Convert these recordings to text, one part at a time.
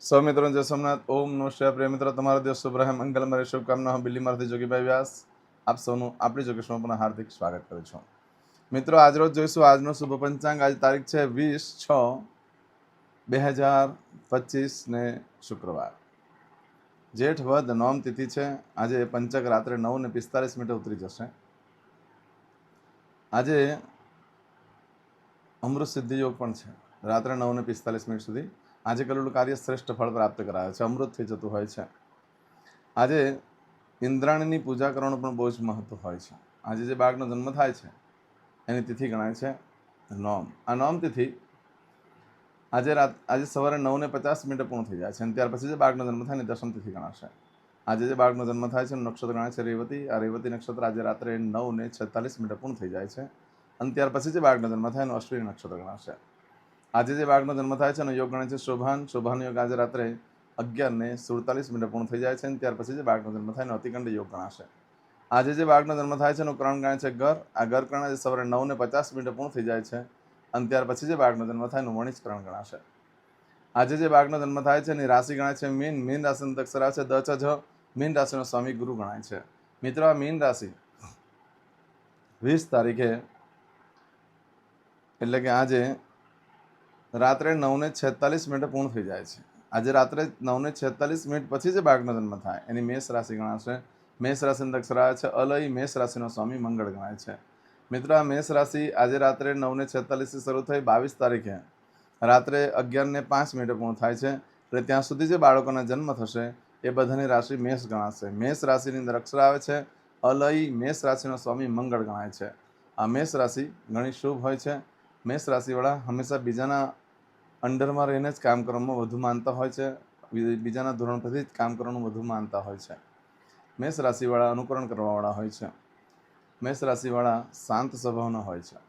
સૌ મિત્રો જય સોમનાથ. ઓમ નો શિવાય. પ્રિય મિત્રો, તમારો દિવસ શુભ રહે. મરે. શુભકામના હું બિલ્લીમાંથી જોગીભાઈ વ્યાસ. આપ સૌનું આપણી જોગેશમાં પણ હાર્દિક સ્વાગત કરું છું. મિત્રો આજરોજ જોઈશું આજનો શુભ પંચાંગ. આજ તારીખ છે વીસ છ બે હજાર પચીસ ને શુક્રવાર. જેઠ, વદ, નોમ, તિથિ છે. આજે પંચક રાત્રે નવ ને પિસ્તાલીસ મિનિટે ઉતરી જશે. આજે અમૃત સિદ્ધિ યોગ પણ છે. રાત્રે નવ ને પિસ્તાલીસ મિનિટ સુધી આજે કરેલું કાર્ય શ્રેષ્ઠ ફળ પ્રાપ્ત કરાવે છે, અમૃત થઈ જતું હોય છે. આજે ઇન્દ્રાણીની પૂજા કરવાનું પણ બહુ જ મહત્વ હોય છે. આજે જે બાળકનો જન્મ થાય છે, એની તિથિ ગણાય છે નોમ. આ નોમ તિથિ આજે રાત, આજે સવારે નવને પચાસ મિનિટે પૂર્ણ થઈ જાય છે અને ત્યાર પછી જે બાળકનો જન્મ થાય ને દશમ તિથિ ગણાશે. આજે જે બાળકનો જન્મ થાય છે નક્ષત્ર ગણાય છે રેવતી. આ રેવતી નક્ષત્ર આજે રાત્રે નવને છેતાલીસ મિનિટે પૂર્ણ થઈ જાય છે અને ત્યાર પછી જે બાળકનો જન્મ થાય એનું અશ્વિની નક્ષત્ર ગણાશે. આજે જે બાળકનો જન્મ થાય છે એનો યોગ ગણાય છે શોભાન. શોભાન યોગ આજે રાત્રે અગિયાર ને સુડતાલીસ મિનિટ પૂર્ણ થઈ જાય છે અને ત્યાર પછી જે બાળકનો જન્મ થાય એનો અતિકંડ યોગ ગણાશે. આજે જે બાળકનો જન્મ થાય છે એનું કરણ ગણાય છે ઘર. આ ઘર કરણ આજે સવારે નવ ને પચાસ મિનિટે પૂર્ણ થઈ જાય છે અને ત્યાર પછી જે બાળકનો જન્મ થાય એનું વણિજ કરણ ગણાશે. આજે જે બાળકનો જન્મ થાય છે એની રાશિ ગણાય છે મીન. મીન રાશિનો અક્ષર છે દચ જ. મીન રાશિનો સ્વામી ગુરુ ગણાય છે. મિત્રો મીન રાશિ વીસ તારીખે, એટલે કે આજે રાત્રે નવને છેતાલીસ મિનિટે પૂર્ણ થઈ જાય છે. આજે રાત્રે નવને છેતાલીસ મિનિટ પછી જે બાળકનો જન્મ થાય. એની મેષ રાશિ ગણાશે મેષ રાશિની અક્ષર આવે છે. અલય મેષ રાશિનો સ્વામી મંગળ ગણાય છે. મિત્રો, આ મેષ રાશિ આજે રાત્રે નવને છેતાલીસથી શરૂ થઈ બાવીસ તારીખે રાત્રે અગિયારને પાંચ મિનિટે પૂર્ણ થાય છે. એટલે ત્યાં સુધી જે બાળકોના જન્મ થશે એ બધાની રાશિ મેષ ગણાશે. મેષ રાશિની અંદર અક્ષર આવે છે. અલય મેષ રાશિનો સ્વામી મંગળ ગણાય છે. આ મેષ રાશિ ઘણી શુભ હોય છે. મેષ રાશિવાળા હંમેશા બીજાના અંડરમાં રહીને જ કામ કરવામાં વધુ માનતા હોય છે. બીજાના ધોરણ પરથી જ કામ કરવાનું વધુ માનતા હોય છે. મેષ રાશિવાળા અનુકરણ કરવાવાળા હોય છે. મેષ રાશિવાળા શાંત સ્વભાવના હોય છે.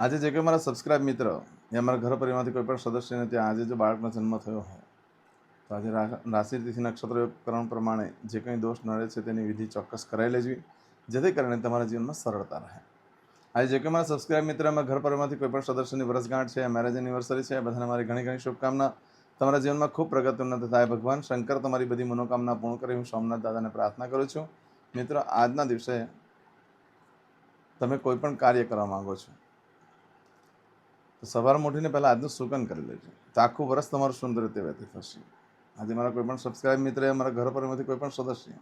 આજે જે કોઈ મારા સબસ્ક્રાઇબ મિત્ર એ મારા ઘર પરિવારમાંથી કોઈ પણ સદસ્યને ત્યાં આજે જો બાળકનો જન્મ થયો હોય, તો આજે રા- રાશિ તિથિ નક્ષત્ર પ્રમાણે જે કંઈ દોષ નડે છે તેની વિધિ ચોક્કસ કરાવી લેજવી, જેથી કરીને તમારા જીવનમાં સરળતા રહે. આજે મારા સબસ્ક્રાઇબ મિત્ર એમાં ઘર પરિવારમાંથી કોઈ પણ સદસ્યની વર્ષગાંઠ છે મેરેજ એનિવર્સરી છે, બધાને મારી ઘણી ઘણી શુભકામના. તમારા જીવનમાં ખૂબ પ્રગતિ ઉન્નત થાય. ભગવાન, શંકર, તમારી બધી મનોકામના પૂર્ણ કરી હું સોમનાથ દાદાને પ્રાર્થના કરું છું. મિત્રો, આજના દિવસે તમે કોઈ પણ કાર્ય કરવા માંગો છો, તો સવાર મોટીને પહેલાં આજનું સુકન કરી લેજો. તો આખું વર્ષ તમારું સુંદર રીતે વ્યતીત થશે. આજે મારા કોઈ પણ સબસ્ક્રાઇબ મિત્ર, મારા ઘર પરિવારમાંથી કોઈ પણ સદસ્ય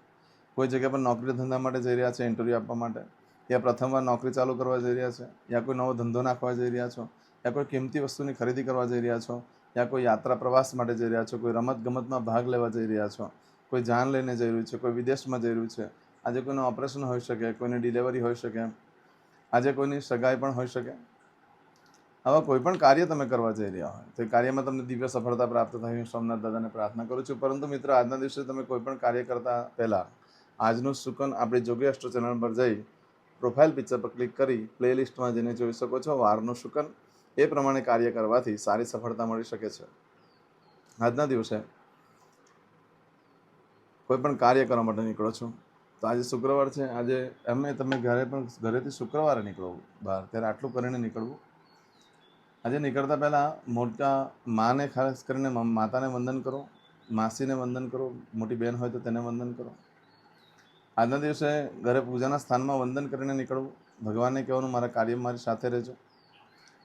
કોઈ જગ્યા પર નોકરી ધંધા માટે જઈ રહ્યા છે ઇન્ટરવ્યૂ આપવા માટે યા પ્રથમવાર નોકરી ચાલુ કરવા જઈ રહ્યા છે, યા કોઈ નવો ધંધો નાખવા જઈ રહ્યા છો, યા કોઈ કિંમતી વસ્તુની ખરીદી કરવા જઈ રહ્યા છો, યા કોઈ યાત્રા પ્રવાસ માટે જઈ રહ્યા છો, કોઈ રમત ગમતમાં ભાગ લેવા જઈ રહ્યા છો, કોઈ જાન લઈને જઈ રહ્યું છે, કોઈ વિદેશમાં જઈ રહ્યું છે, આજે કોઈનું ઓપરેશન હોઈ શકે, કોઈની ડિલિવરી હોઈ શકે, આજે કોઈની સગાઈ પણ હોઈ શકે. આવા કોઈ પણ કાર્ય તમે કરવા જઈ રહ્યા હોય, તો કાર્યમાં તમને દિવ્ય સફળતા પ્રાપ્ત થાય, હું સોમનાથ દાદાને પ્રાર્થના કરું છું. પરંતુ મિત્રો, આજના દિવસે તમે કોઈ પણ કાર્ય કરતા પહેલાં, આજનું સુકન આપણી જોગી અષ્ટ ચેનલ પર જઈ પ્રોફાઇલ પિક્ચર પર ક્લિક કરી પ્લેલિસ્ટમાં જઈને જોઈ શકો છો વારનું શુકન. એ પ્રમાણે કાર્ય કરવાથી સારી સફળતા મળી શકે છે. આજના દિવસે કોઈ પણ કાર્ય કરવા માટે નીકળો છો, તો આજે શુક્રવાર છે. આજે એમને તમે ઘરે પણ ઘરેથી શુક્રવારે નીકળો બહાર, ત્યારે આટલું કરીને નીકળવું. આજે નીકળતા પહેલાં મોટા માને ખાસ કરીને માતાને વંદન કરો, માસીને વંદન કરો, મોટી બહેન હોય તો તેને વંદન કરો. આજના દિવસે ઘરે પૂજાના સ્થાનમાં વંદન કરીને નીકળવું. ભગવાનને કહેવાનું, મારા કાર્ય મારી સાથે રહેજો.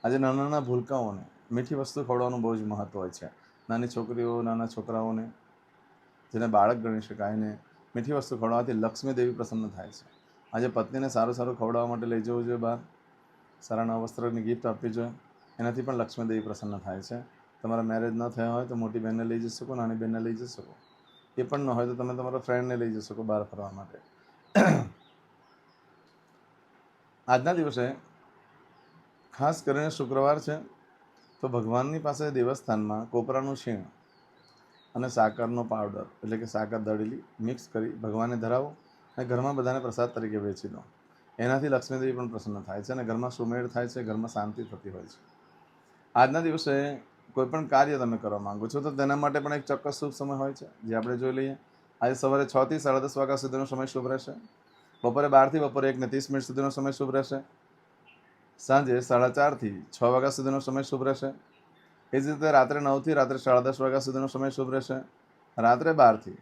આજે નાના નાના ભૂલકાઓને, મીઠી વસ્તુ ખવડાવવાનું બહુ જ મહત્ત્વ હોય છે. નાની છોકરીઓ, નાના છોકરાઓને, જેને બાળક ગણી શકાય ને, મીઠી વસ્તુ ખવડાવવાથી લક્ષ્મી દેવી પ્રસન્ન થાય છે. આજે પત્નીને સારું સારું ખવડાવવા માટે લઈ જવું જોઈએ બહાર. સારા નવા વસ્ત્રની ગિફ્ટ આપવી જોઈએ. એનાથી પણ લક્ષ્મી દેવી પ્રસન્ન થાય છે. તમારા મેરેજ ન થયા હોય તો મોટી બહેનને લઈ જઈ શકો, નાની બહેનને લઈ જઈ શકો. એ પણ ન હોય તો તમે તમારા ફ્રેન્ડને લઈ જઈ શકો બહાર ફરવા માટે. આજના દિવસે ખાસ કરીને શુક્રવાર છે, તો ભગવાનની પાસે દેવસ્થાનમાં કોપરાનું છીણ અને સાકરનો પાવડર એટલે કે સાકર દળેલી મિક્સ કરી ભગવાનને ધરાવો અને ઘરમાં બધાને પ્રસાદ તરીકે વેચી દો. એનાથી લક્ષ્મીદેવી પણ પ્રસન્ન થાય છે અને ઘરમાં સુમેળ થાય છે, ઘરમાં શાંતિ થતી હોય છે. આજના દિવસે કોઈ પણ કાર્ય તમે કરવા માંગો છો, તો તેના માટે પણ એક ચોક્કસ શુભ સમય હોય છે. જે આપણે જોઈ લઈએ, આજે સવારે છ થી સાડા દસ વાગ્યા સુધીનો સમય શુભ રહેશે. બપોરે બારથી બપોરે એકને ત્રીસ મિનિટ સુધીનો સમય શુભ રહેશે. સાંજે સાડા ચારથી છ વાગ્યા સુધીનો સમય શુભ રહેશે. એ જ રીતે રાત્રે નવથી રાત્રે સાડા દસ વાગ્યા સુધીનો સમય શુભ રહેશે. રાત્રે બારથી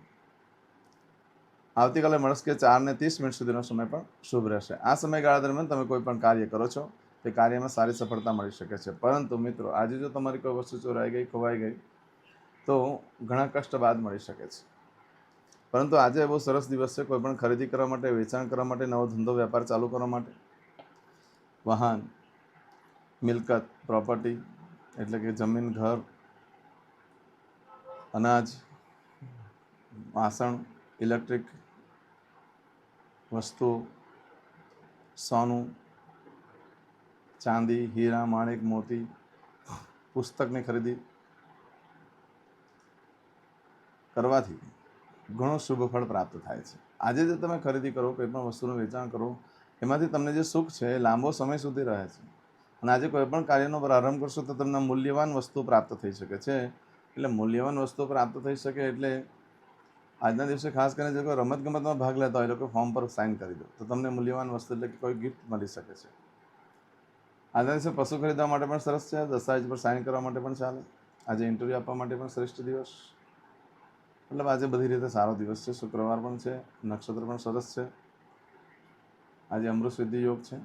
આવતીકાલે મળસ્કે ચાર ને ત્રીસ મિનિટ સુધીનો સમય પણ શુભ રહેશે. આ સમયગાળા દરમિયાન તમે કોઈ પણ કાર્ય કરો છો તે કાર્યમાં સારી સફળતા મળી શકે છે. પરંતુ મિત્રો, આજે જો તમારી કોઈ વસ્તુ ચોરાઈ ગઈ, ખોવાઈ ગઈ, તો ઘણા કષ્ટ બાદ મળી શકે છે. પરંતુ આજે બહુ સરસ દિવસ છે કોઈ ખરીદી કરવા માટે, વેચાણ કરવા માટે, નવો ધંધો, વેપાર ચાલુ કરવા માટે. વાહન, મિલકત, પ્રોપર્ટી, એટલે કે જમીન, ઘર, અનાજ, વાસણ, ઇલેક્ટ્રિક વસ્તુઓ, સોનું ચાંદી, હીરા, માણેક, મોતી પુસ્તકની ખરીદી કરવાથી ઘણો શુભ ફળ પ્રાપ્ત થાય છે. આજે જે તમે ખરીદી કરો, કોઈ પણ વસ્તુનું વેચાણ કરો, એમાંથી તમને જે સુખ છે એ લાંબો સમય સુધી રહે છે. અને આજે કોઈ પણ કાર્યનો પ્રારંભ કરશો તો તમને મૂલ્યવાન વસ્તુ પ્રાપ્ત થઈ શકે છે. એટલે મૂલ્યવાન વસ્તુ પ્રાપ્ત થઈ શકે એટલે આજના દિવસે ખાસ કરીને જે કોઈ રમતગમતમાં ભાગ લેતા હોય એ લોકો ફોર્મ પર સાઇન કરી દો. તો તમને મૂલ્યવાન વસ્તુ એટલે કે કોઈ ગિફ્ટ મળી શકે છે. આજના દિવસે પશુ ખરીદવા માટે પણ સરસ છે, દસ્તાવેજ પર સાઇન કરવા માટે પણ ચાલે. આજે ઇન્ટરવ્યૂ આપવા માટે પણ શ્રેષ્ઠ દિવસ. મતલબ આજે બધી રીતે સારો દિવસ છે, શુક્રવાર પણ છે, નક્ષત્ર પણ સરસ છે. આજે અમૃત સિદ્ધિ યોગ છે.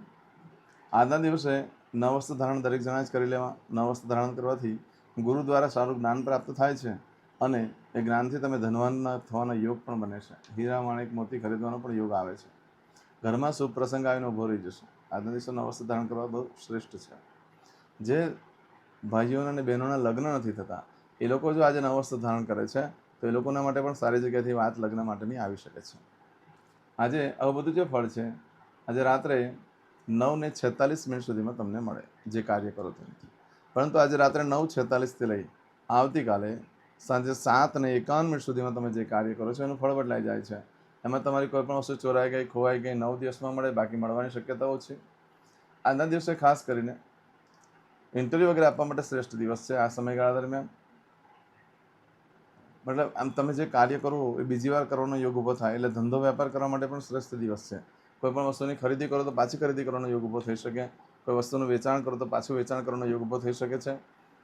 આજના દિવસે નવ ધારણ દરેક જણા જ કરી લેવા. નવ ધારણ કરવાથી ગુરુ દ્વારા સારું જ્ઞાન પ્રાપ્ત થાય છે અને એ જ્ઞાનથી તમે ધનવાન થવાનો યોગ પણ બને છે. હીરા માણેક મોતી ખરીદવાનો પણ યોગ આવે છે. ઘરમાં શુભ પ્રસંગ આવીને ઊભો રહી જશે. આજના દિવસોનો અવસ્થા ધારણ કરવા બહુ શ્રેષ્ઠ છે. જે ભાઈઓના અને બહેનોના લગ્ન નથી થતા, એ લોકો જો આજે નવ ધારણ કરે છે, તો એ લોકોના માટે પણ સારી જગ્યાથી વાત લગ્ન માટેની આવી શકે છે. આજે આવું બધું જે ફળ છે, આજે રાત્રે નવ ને છેતાલીસ મિનિટ સુધીમાં તમને મળે, જે કાર્ય કરો તેનાથી પરંતુ આજે રાત્રે નવ છેતાલીસથી લઈ આવતીકાલે સાંજે સાત ને એકાવન મિનિટ સુધીમાં તમે જે કાર્ય કરો છો, એનું ફળ બદલાઈ જાય છે. એમાં તમારી કોઈ પણ વસ્તુ ચોરાઈ ગઈ, ખોવાઈ ગઈ, નવ દિવસમાં મળે, બાકી મળવાની શક્યતાઓ છે. આજના દિવસે ખાસ કરીને ઇન્ટરવ્યૂ વગેરે આપવા માટે શ્રેષ્ઠ દિવસ છે આ સમયગાળા દરમિયાન. મતલબ આમ તમે જે કાર્ય કરો, એ બીજી વાર કરવાનો યોગ ઊભો થાય, એટલે ધંધો વેપાર કરવા માટે પણ શ્રેષ્ઠ દિવસ છે. કોઈ પણ વસ્તુની ખરીદી કરો તો પાછી ખરીદી કરવાનો યોગ ઊભો થઈ શકે. કોઈ વસ્તુનું વેચાણ કરો તો પાછું વેચાણ કરવાનો યોગ ઊભો થઈ શકે છે.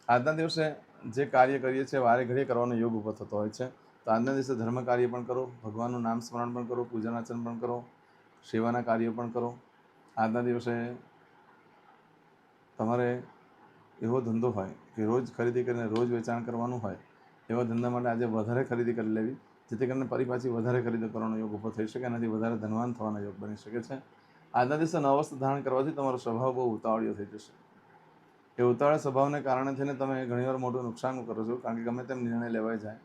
આજના દિવસે જે કાર્ય કરીએ છીએ, વારે ઘડીએ કરવાનો યોગ ઊભો થતો હોય છે. તો આજના દિવસે ધર્મ કાર્ય પણ કરો, ભગવાનનું નામ સ્મરણ પણ કરો, પૂજન અર્ચન પણ કરો, સેવાના કાર્યો પણ કરો. આજના દિવસે તમારે એવો ધંધો હોય કે રોજ ખરીદી કરીને રોજ વેચાણ કરવાનું હોય, એવા ધંધા માટે આજે વધારે ખરીદી કરી લેવી, જેથી કરીને ફરી પાછી વધારે ખરીદી કરવાનો યોગ ઊભો થઈ શકે એનાથી વધારે ધનવાન થવાનો યોગ બની શકે છે. આજના દિવસે નવસ્થ ધારણ કરવાથી તમારો સ્વભાવ બહુ ઉતાવળિયો થઈ જશે. એ ઉતાવળ સ્વભાવને કારણે થઈને તમે ઘણીવાર મોટું નુકસાન કરો છો, કારણ કે ગમે તેમ નિર્ણય લેવાઈ જાય.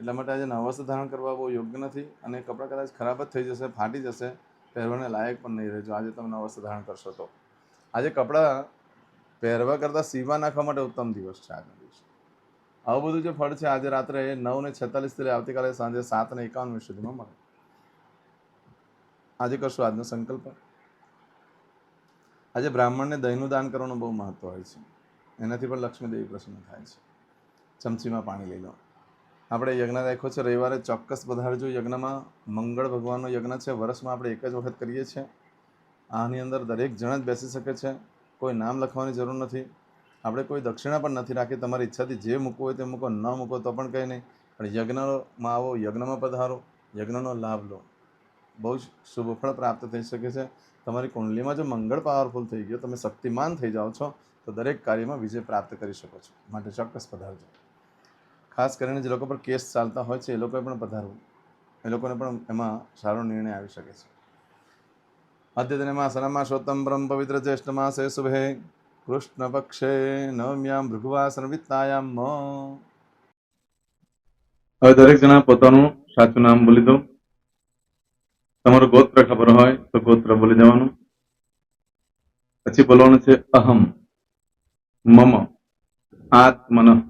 એટલા માટે આજે નવસ્થ ધારણ કરવા બહુ યોગ્ય નથી અને કપડાં કદાચ ખરાબ જ થઈ જશે, ફાટી જશે, પહેરવાને લાયક પણ નહીં રહેજો. આજે તમે નવસ્થ ધારણ કરશો તો. આજે કપડાં પહેરવા કરતાં સીવા નાખવા માટે ઉત્તમ દિવસ છે આજનો દિવસ. આવું બધું જે ફળ છે, આજે રાત્રે નવ ને છેતાલીસથી લઈ આવતીકાલે સાંજે સાત ને એકાવન મિનિટ સુધીમાં મળે. આજે કરશું આજનો સંકલ્પ. આજે બ્રાહ્મણને દહીંનું દાન કરવાનું બહુ મહત્વ હોય છે. એનાથી પણ લક્ષ્મીદેવી પ્રસન્ન થાય છે. ચમચીમાં પાણી લઈ લો. આપણે યજ્ઞ રાખ્યો છે, રવિવારે ચોક્કસ પધારજો. યજ્ઞમાં મંગળ ભગવાનનો યજ્ઞ છે વર્ષમાં આપણે એક જ વખત કરીએ છીએ. આની અંદર દરેક જણ જ બેસી શકે છે, કોઈ નામ લખવાની જરૂર નથી. આપણે કોઈ દક્ષિણા પણ નથી રાખી, તમારી ઈચ્છાથી જે મૂકવું હોય તે મૂકો, ન મૂકો તો પણ કંઈ નહીં. પણ યજ્ઞમાં આવો, યજ્ઞમાં પધારો, યજ્ઞનો લાભ લો. બહુ જ શુભ ફળ પ્રાપ્ત થઈ શકે છે. તમારી કુંડલીમાં જો મંગળ પાવરફુલ થઈ ગયો, તમે શક્તિમાન થઈ જાઓ છો, તો દરેક કાર્યમાં વિજય પ્રાપ્ત કરી શકો છો. માટે ચોક્કસ પધારજો. ખાસ કરીને જે લોકો પર કેસ ચાલતા હોય છે, એ લોકોએ પણ પધારવું. એ લોકોને પણ એમાં સારો નિર્ણય આવી શકે છે. અદ્યતનમાં સનમાં શોતમ બ્રહ્મ પવિત્ર જ્યેષ્ઠ માસે શુભે. કૃષ્ણ પક્ષે નવમ્યામ ભૃગુવાસન વિત્તાયામ હવે દરેક જણા પોતાનું સાચું નામ બોલી દો. તમારું ગોત્ર ખબર હોય તો ગોત્ર બોલી દેવાનું. પછી બોલવાનું છે અહમ, મમ, આત્મન.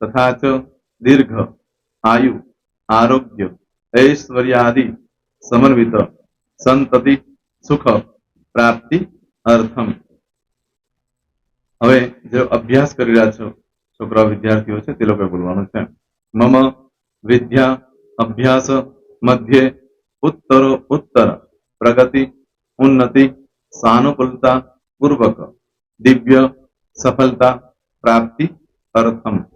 તથા ચ દીર્ઘ આયુ આરોગ્ય ઐશ્વર્યાદિ સમન્વિત સંતતિ સુખ પ્રાપ્તિ અર્થમ હવે જે અભ્યાસ કરી રહ્યા છો, છોકરા વિદ્યાર્થીઓ છે, તે લોકોએ બોલવાનું છે. મમ વિદ્યા અભ્યાસ મધ્યે ઉત્તરો ઉત્તર, પ્રગતિ, ઉન્નતિ સાનુકૂલતા પૂર્વક, દિવ્ય સફળતા, પ્રાપ્તિ, અર્થમ. હવે